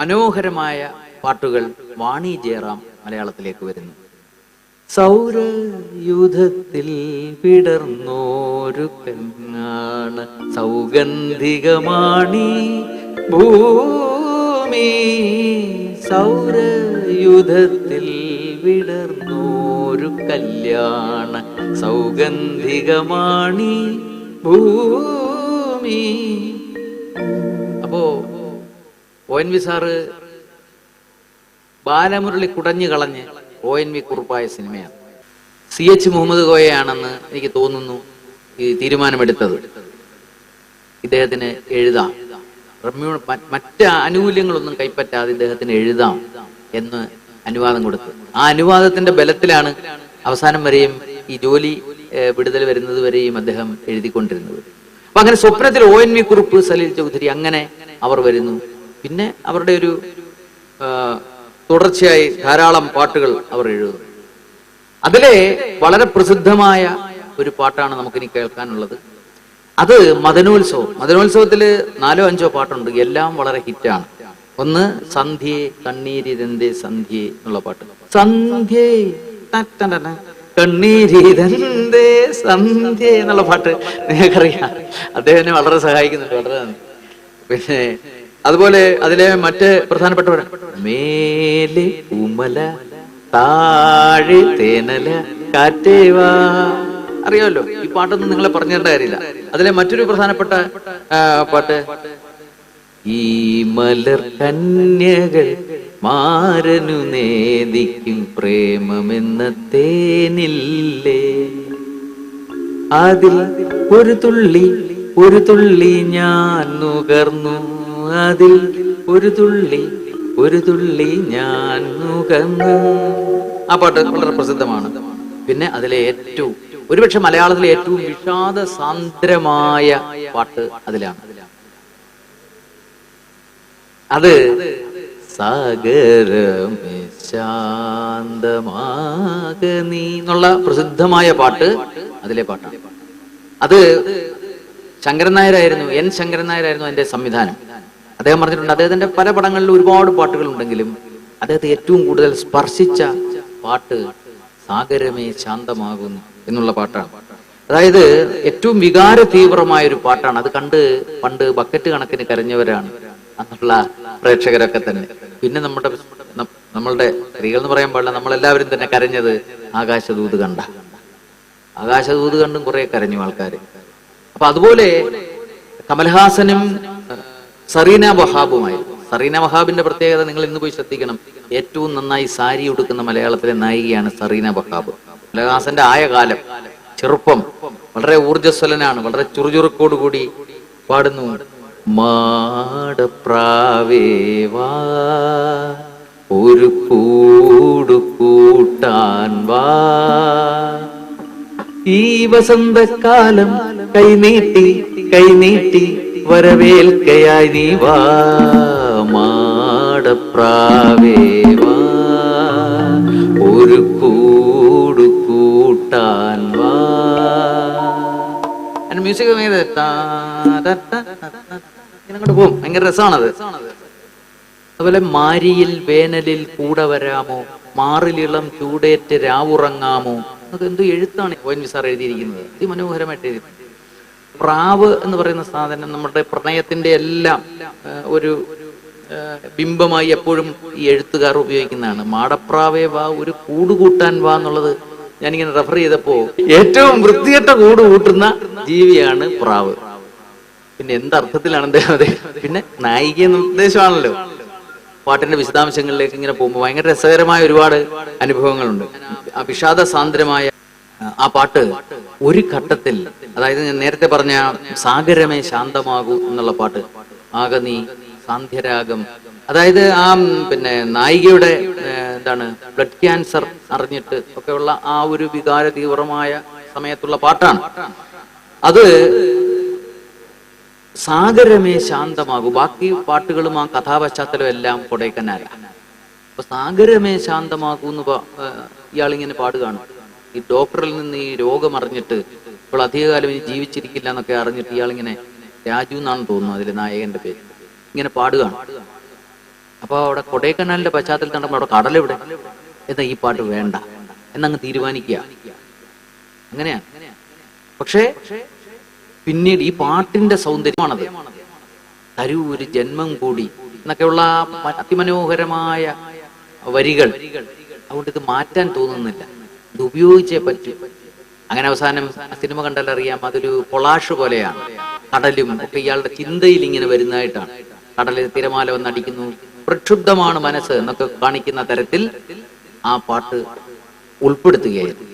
മനോഹരമായ പാട്ടുകൾ വാണി ജയറാം മലയാളത്തിലേക്ക് വരുന്നു. സൗരയുധത്തിൽ പിടർന്നോരു പെങ്ങാണ് സൗഗന്ധികമാണി. ഭൂമി സൗരയുധത്തിൽ വിടർന്നോരു കല്യാണ സൗഗന്ധികമാണി. ഭൂമി O N V sir Balamurali കുടഞ്ഞു കളഞ്ഞ് ഒ എൻ വി കുറുപ്പായ സിനിമയാണ്. സി എച്ച് മുഹമ്മദ് കോയയാണെന്ന് എനിക്ക് തോന്നുന്നു ഈ തീരുമാനമെടുത്തത്. ഇദ്ദേഹത്തിന് എഴുതാം. റമ്യൂ മറ്റ് ആനുകൂല്യങ്ങളൊന്നും കൈപ്പറ്റാതെ ഇദ്ദേഹത്തിന് എഴുതാം എന്ന് അനുവാദം കൊടുത്തു. ആ അനുവാദത്തിന്റെ ബലത്തിലാണ് അവസാനം വരെയും ഈ ജോലി വിടുതൽ വരുന്നത് വരെയും അദ്ദേഹം എഴുതിക്കൊണ്ടിരുന്നത്. അപ്പൊ അങ്ങനെ സ്വപ്നത്തിൽ O N V Kurup Salil Chowdhury അങ്ങനെ അവർ വരുന്നു. പിന്നെ അവരുടെ ഒരു തുടർച്ചയായി ധാരാളം പാട്ടുകൾ അവർ എഴുതുന്നു. അതിലെ വളരെ പ്രസിദ്ധമായ ഒരു പാട്ടാണ് നമുക്കിനി കേൾക്കാനുള്ളത്. അത് മദനോത്സവം. മദനോത്സവത്തിൽ നാലോ അഞ്ചോ പാട്ടുണ്ട്. എല്ലാം വളരെ ഹിറ്റാണ്. ഒന്ന് സന്ധ്യേ കണ്ണീരിതന്റെ സന്ധ്യേ എന്നുള്ള പാട്ട്. സന്ധ്യേ കണ്ണീരിതന്റെ സന്ധ്യേ എന്നുള്ള പാട്ട്. നിങ്ങൾക്കറിയാം. അദ്ദേഹം വളരെ സഹായിക്കുന്നുണ്ട്. വളരെ പിന്നെ അതുപോലെ അതിലെ മറ്റ് പ്രധാനപ്പെട്ടവർ മേലെ ഉമല താഴെ തേനല കാറ്റേവാ അറിയാമല്ലോ ഈ പാട്ടൊന്നും നിങ്ങളെ പറഞ്ഞേണ്ട കാര്യമില്ല. അതിലെ മറ്റൊരു പ്രധാനപ്പെട്ട പാട്ട്. ഈ മലർ കന്യകൾ മാരനു നേദിക്കും പ്രേമമെന്ന തേനില്ലേ? അതിൽ ഒരു തുള്ളി ഒരു തുള്ളി ഞാൻ നുകർന്നു. അതിൽ ഒരു തുള്ളി ഒരു തുള്ളി ഞാൻ ആ പാട്ട് വളരെ പ്രസിദ്ധമാണ്. പിന്നെ അതിലെ ഏറ്റവും ഒരുപക്ഷെ മലയാളത്തിലെ ഏറ്റവും വിഷാദ സാന്ദ്രമായ പാട്ട് അതിലാണ്. അത് സാഗരമേ എന്നുള്ള പ്രസിദ്ധമായ പാട്ട് അതിലെ പാട്ടാണ്. അത് ശങ്കരൻ നായരായിരുന്നു എൻ ശങ്കരൻ നായരായിരുന്നു അതിന്റെ സംവിധാനം. അദ്ദേഹം പറഞ്ഞിട്ടുണ്ട് അദ്ദേഹത്തിന്റെ പല പടങ്ങളിലും ഒരുപാട് പാട്ടുകൾ ഉണ്ടെങ്കിലും അദ്ദേഹത്തെ ഏറ്റവും കൂടുതൽ സ്പർശിച്ച പാട്ട് സാഗരമേ ശാന്തമാകുന്നു എന്നുള്ള പാട്ടാണ്. അതായത് ഏറ്റവും വികാര തീവ്രമായ ഒരു പാട്ടാണ്. അത് കണ്ട് പണ്ട് ബക്കറ്റ് കണക്കിന് കരഞ്ഞവരാണ് അന്നുള്ള പ്രേക്ഷകരൊക്കെ തന്നെ. പിന്നെ നമ്മുടെ നമ്മളുടെ സ്ത്രീകൾ എന്ന് പറയാൻ പാടില്ല നമ്മളെല്ലാവരും തന്നെ കരഞ്ഞത് ആകാശദൂത് കണ്ട. ആകാശദൂത് കണ്ടും കുറെ കരഞ്ഞു ആൾക്കാർ അപ്പൊ അതുപോലെ കമൽഹാസനും സറീന വഹാബുമായിരുന്നു സറീന വഹാബിന്റെ പ്രത്യേകത നിങ്ങൾ ഇന്ന് പോയി ശ്രദ്ധിക്കണം. ഏറ്റവും നന്നായി സാരി ഉടുക്കുന്ന മലയാളത്തിലെ നായികയാണ് സറീന വഹാബ്. കമലഹാസന്റെ ആയ കാലം ചെറുപ്പം വളരെ ഊർജസ്വലനാണ് വളരെ ചുറുചുറുക്കോടുകൂടി പാടുന്നു. മാടപ്രാവേവാ ഒരു കൂടു കൂട്ടാൻ വാ. ഈ വസന്തകാലം കൈനീട്ടി കൈനീട്ടി വരവേൽക്കയായി നീ വാ വാ. ഒരു കൂടു കൂട്ടാൻ വാ. മ്യൂസിക് ഭയങ്കര രസമാണത്. അതുപോലെ മാരിയിൽ വേനലിൽ കൂടെ വരാമോ മാറിലിളം ചൂടേറ്റ് രാവുറങ്ങാമോ? അതൊക്കെ എന്തോ എഴുത്താണ് ഒ എൻ വി സാർ എഴുതിയിരിക്കുന്നത്. അതിമനോഹരമായിട്ട് എഴുതി പ്രാവ് എന്ന് പറയുന്ന സാധനം നമ്മുടെ പ്രണയത്തിന്റെ എല്ലാം ഒരു ബിംബമായി എപ്പോഴും ഈ എഴുത്തുകാർ ഉപയോഗിക്കുന്നതാണ്. മാടപ്രാവേ വാ ഒരു കൂട് കൂട്ടാൻ വാ എന്നുള്ളത് ഞാനിങ്ങനെ റെഫർ ചെയ്തപ്പോ ഏറ്റവും വൃത്തികെട്ട കൂട് കൂട്ടുന്ന ജീവിയാണ് പ്രാവ്. പിന്നെ എന്തർത്ഥത്തിലാണ് അദ്ദേഹം പിന്നെ നായിക എന്ന ഉദ്ദേശമാണല്ലോ. പാട്ടിന്റെ വിശദാംശങ്ങളിലേക്ക് ഇങ്ങനെ പോകുമ്പോൾ ഭയങ്കര രസകരമായ ഒരുപാട് അനുഭവങ്ങളുണ്ട്. ആ വിഷാദ സാന്ദ്രമായ ആ പാട്ട് ഒരു ഘട്ടത്തിൽ അതായത് ഞാൻ നേരത്തെ പറഞ്ഞ സാഗരമേ ശാന്തമാകൂ എന്നുള്ള പാട്ട് ആകനീ സാന്ധ്യരാഗം. അതായത് ആ പിന്നെ നായികയുടെ എന്താണ് ബ്ലഡ് ക്യാൻസർ അറിഞ്ഞിട്ട് ഒക്കെയുള്ള ആ ഒരു വികാര തീവ്രമായ സമയത്തുള്ള പാട്ടാണ്. അത് സാഗരമേ ശാന്തമാകൂ. ബാക്കി പാട്ടുകളും ആ കഥാപശ്ചാത്തലം എല്ലാം കൊടൈക്കനാലാണ്. അപ്പൊ സാഗരമേ ശാന്തമാകൂ എന്ന് ഇയാളിങ്ങനെ പാടുകയാണ്. ഈ ഡോക്ടറിൽ നിന്ന് ഈ രോഗം അറിഞ്ഞിട്ട് ഇപ്പോൾ അധികകാലം ഇനി ജീവിച്ചിരിക്കില്ല എന്നൊക്കെ അറിഞ്ഞിട്ട് ഇയാളിങ്ങനെ രാജു എന്നാണ് തോന്നുന്നു അതിലെ നായകന്റെ പേര്. ഇങ്ങനെ പാടുകയാണ്. അപ്പൊ അവിടെ കൊടൈക്കനാലിന്റെ പശ്ചാത്തലത്തിൽ നടക്കുമ്പോൾ അവിടെ കടലെവിടെ? എന്താ ഈ പാട്ട് വേണ്ട. എന്നങ്ങ് തീരുമാനിക്കുക. അങ്ങനെയാ പക്ഷേ പിന്നീട് ഈ പാട്ടിന്റെ സൗന്ദര്യമാണത്. തരൂ ഒരു ജന്മം കൂടി എന്നൊക്കെയുള്ള അതിമനോഹരമായ വരികൾ. അതുകൊണ്ട് ഇത് മാറ്റാൻ തോന്നുന്നില്ല. ഉപയോഗിച്ചേ പറ്റൂ. അങ്ങനെ അവസാനം സിനിമ കണ്ടാൽ അറിയാം അതൊരു കൊളാഷ് പോലെയാണ്. കടലും ഒക്കെ ഇയാളുടെ ചിന്തയിൽ ഇങ്ങനെ വരുന്നതായിട്ടാണ്. കടലിൽ തിരമാല വന്നടിക്കുന്നു പ്രക്ഷുബ്ധമാണ് മനസ്സ് എന്നൊക്കെ കാണിക്കുന്ന തരത്തിൽ ആ പാട്ട് ഉൾപ്പെടുത്തുകയായിരുന്നു.